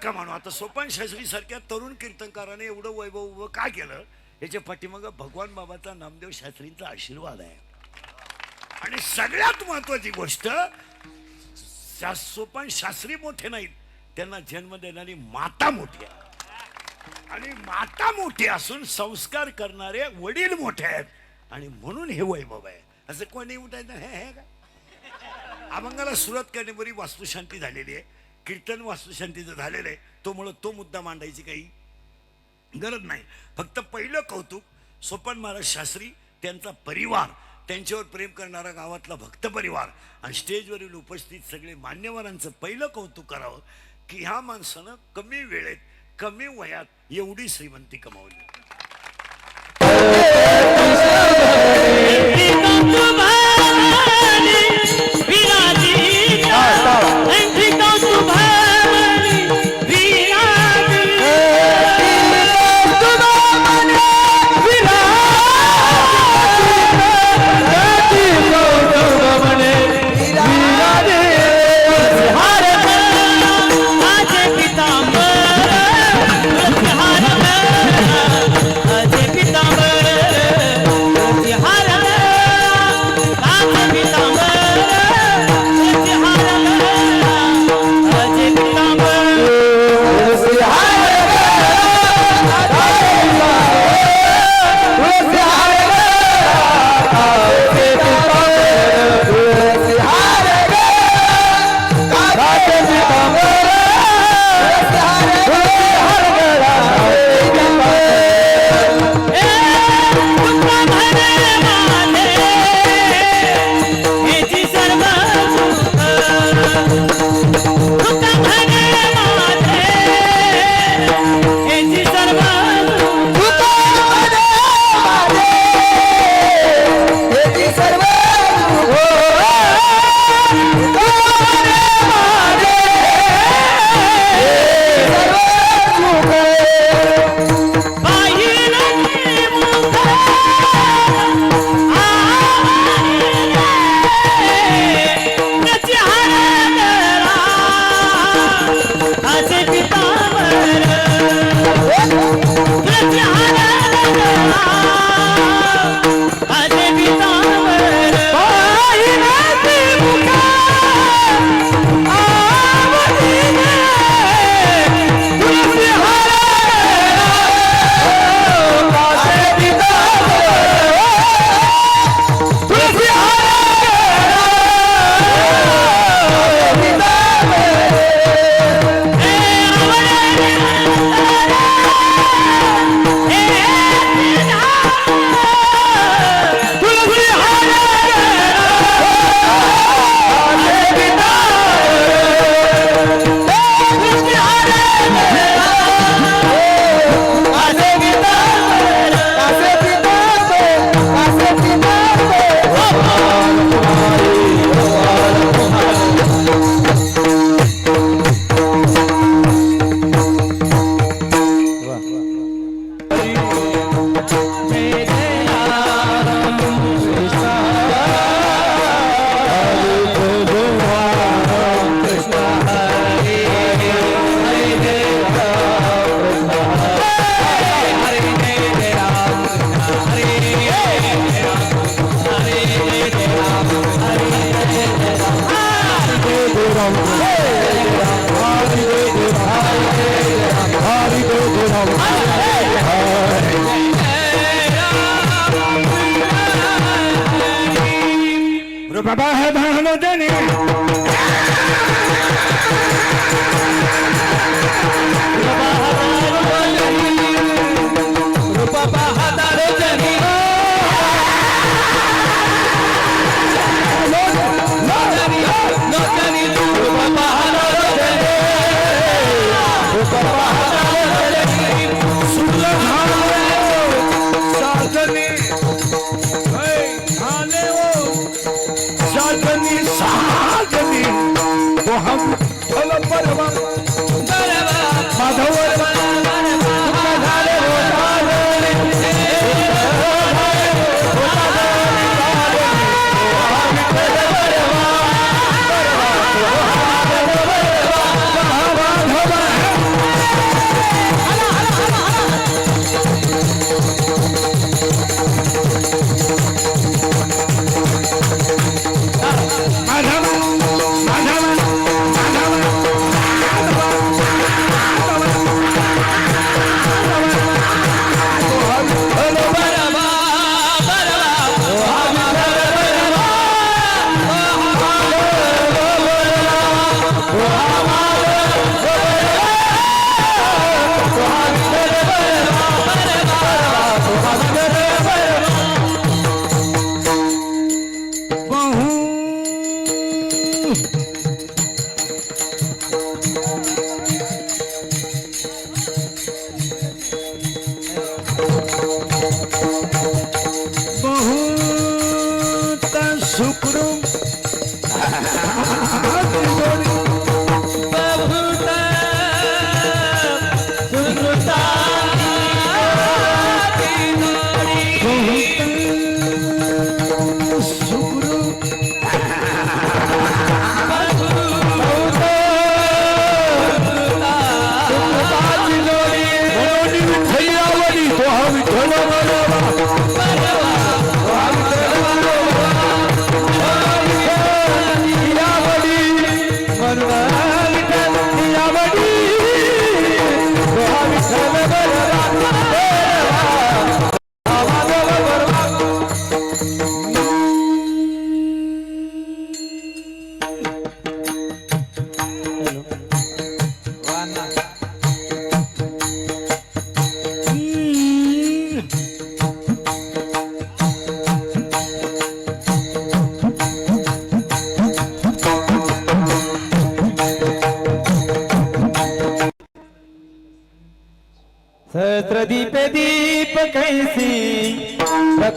नका म्हणू. आता सोपान शास्त्री सारख्या तरुण कीर्तनकाराने एवढं वैभव उभं का केलं? याच्या पाठीमाग भगवान बाबाचा नामदेव शास्त्रींचा आशीर्वाद आहे. आणि सगळ्यात महत्वाची गोष्ट सोपान शास्त्री मोठे नाहीत त्यांना जन्म देणारी माता मोठी आहे. आणि माता मोठी असून संस्कार करणारे वडील मोठे आहेत. आणि म्हणून हे वैभव आहे. असं कोणी उठायचं? हे हे का? अभंगाला सुरुवात करण्यापूर्वी वास्तुशांती झालेली आहे. कीर्तन वास्तुशांतीचं झालेलं आहे. तो मुळे तो मुद्दा मांडायची काही गरज नाही. फक्त पहिलं कौतुक सोपन महाराज शास्त्री त्यांचा परिवार त्यांच्यावर प्रेम करणारा गावातला भक्त परिवार आणि स्टेजवरील उपस्थित सगळे मान्यवरांचं पहिलं कौतुक करावं की ह्या माणसानं कमी वेळेत कमी वयात एवढी श्रीमंती कमावली.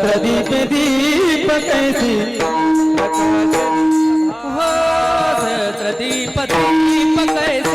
प्रदीप दीप कैसे हो सहस्र दीप दीप कैसी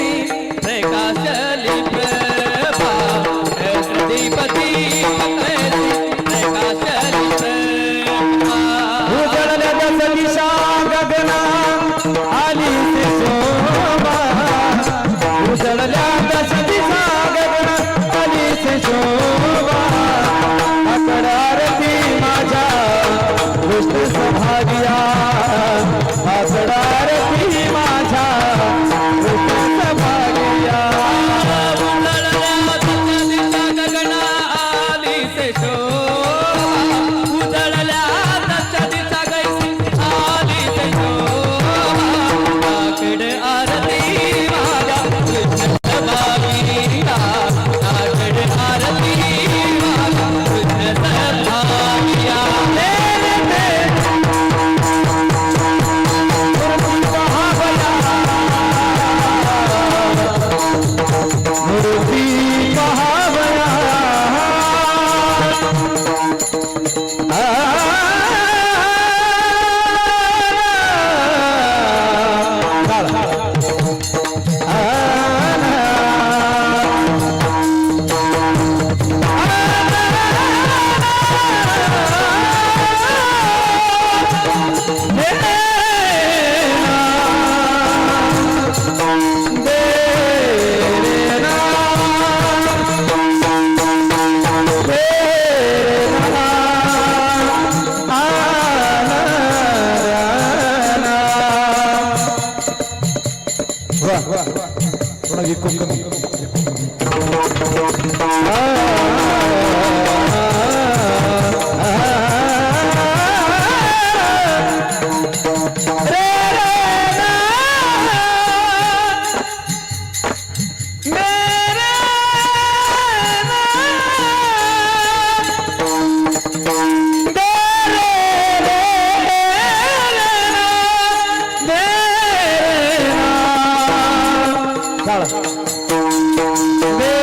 Fala.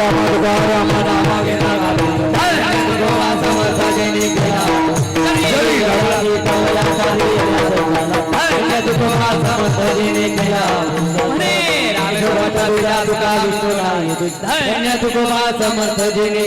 राम दुर्गा राम नामा विना समर्थ जनी जय भगवती कमला सारी समर्थ जनी